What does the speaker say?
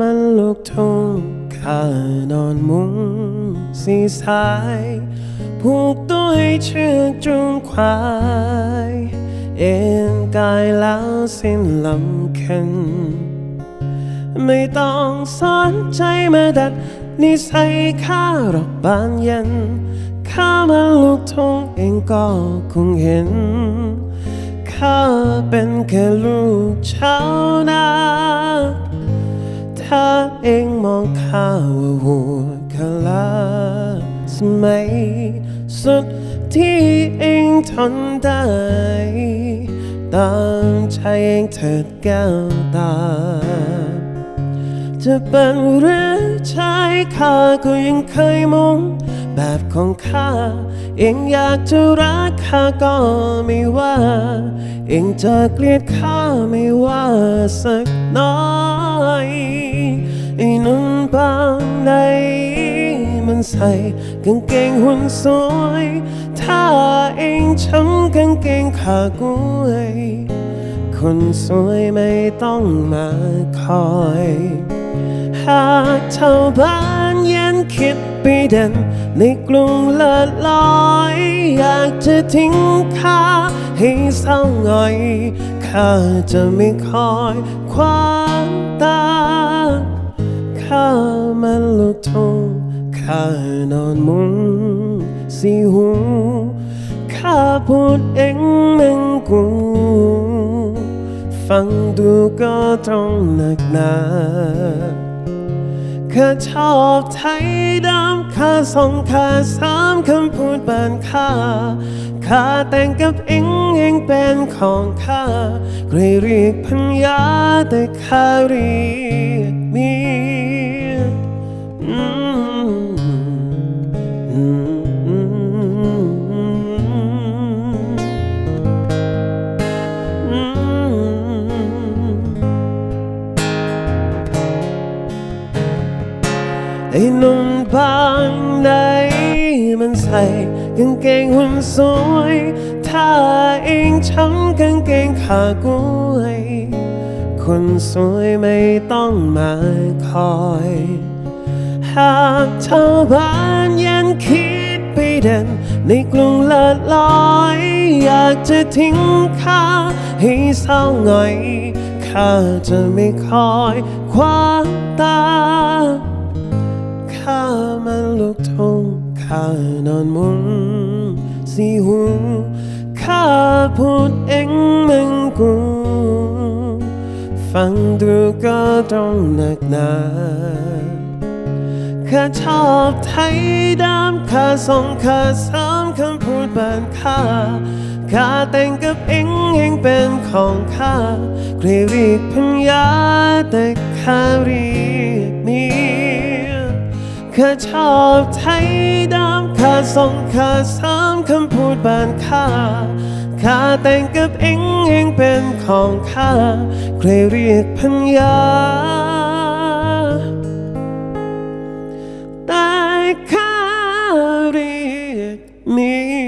มันลูกทุ่งข้านอนมุ้งสีสายผูกตัวให้เชือกจูงควายเอ็นกายแล้วสิ้นลำเค็นไม่ต้องสนใจมาดัดนิสัยข้าหรอกบานเย็นข้ามาลูกทุ่งเองก็คงเห็น ข้าเป็นแค่ลูกชาวนา ถ้าเองมองข้าว่าหัวคาลาสมัยสุดที่เองทนได้ตามใจเองเถิดแก้วตา จะเป็นหรือชายข้าก็ยังเคยมองแบบของข้า เองอยากจะรักข้าก็ไม่ว่า เองจะเกลียดข้าไม่ว่าสักน้อย ไอ้นุ่นบางใดมันใส่กางเกงหุ่นสวย ถ้าเองช้ำกางเกงขากล้ยคนสวยไม่ต้องมาคอย หากชาวบ้านยันคิดไปเด่นในกรุงเลิศลอย อยากจะทิ้งข้าให้เศร้าหงอย ข้าจะไม่คอยคว้าตา ข้ามันลูกทงข้านอนมุงสีหูข้าพูดเองแม่งกูฟังดูก็ต้องหนักหนาข้าชอบไทยดำข้าสองข้าสามคำพูดบานข้าข้าแต่งกับเองเองเป็นของข้าใครเรียกพันยาแต่ข้าเรียกมี อ้หนุ่มบางไหนมันใส่กางเกงหุ่นสวย ถ้าเองช้ำกางเกงขากล้วยคนสวยไม่ต้องมาคอย หากชาวบ้านยังคิดไปเด่น ในกรุงเลิศลอย อยากจะทิ้งข้าให้เศร้าหงอยข้าจะไม่คอยคว้าตา ข้ามันลูกทงข้านอนมุงสีหูข้าพูดเองมึงกูฟังดูก็ต้องหนักหนาข้าชอบไทยดำข้าสองข้าสามคำพูดบานข้าข้าแต่งกับเองเองเป็นของข้าใครเรียกพันยาแต่ข้าเรียก ข้าชอบไทยดำข้าส่งข้าสามคำพูดบ้านข้าข้าแต่งกับเองเองเป็นของข้าใครเรียกพันยาแต่ข้าเรียกนี้